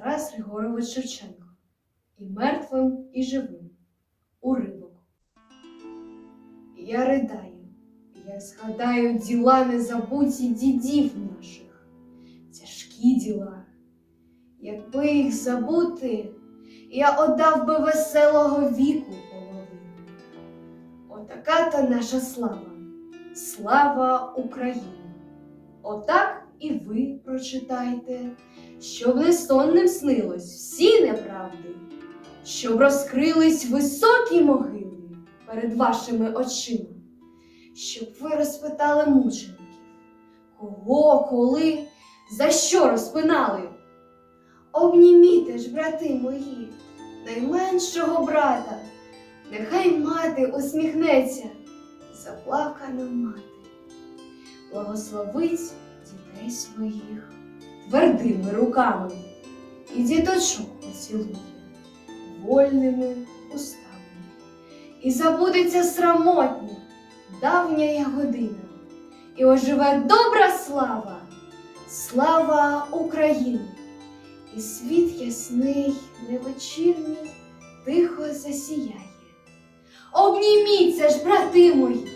Тарас Григорович Шевченко. І мертвим, і живим. Уривок. Я ридаю, як згадаю діла незабуті дідів наших. Тяжкі діла. Якби їх забути, я отдав би веселого віку половину. Отака та наша слава. Слава Україні! Отак і ви прочитайте, щоб не сонним снилось всі неправди, щоб розкрились високі могили перед вашими очима, щоб ви розпитали мучеників, кого, коли, за що розпинали. Обніміте ж, брати мої, найменшого брата, нехай мати усміхнеться, заплакана мати, благословить дітей своїх твердими руками і діточок поцілує вольними устами. І забудеться срамотня, давня година, і оживе добра слава, слава України, і світ ясний, невечірній, тихо засіяє. Обніміться ж, брати мої,